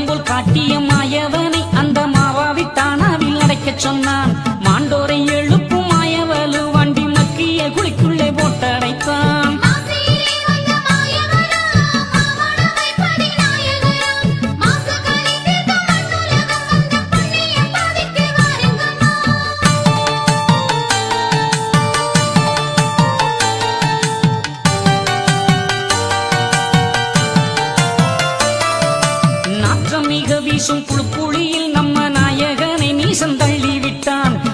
அலங்கோல் காட்டியம்மா. மிக வீசும் குழுப்புழியில் நம்ம நாயகனை நீசந்தள்ளி விட்டான்.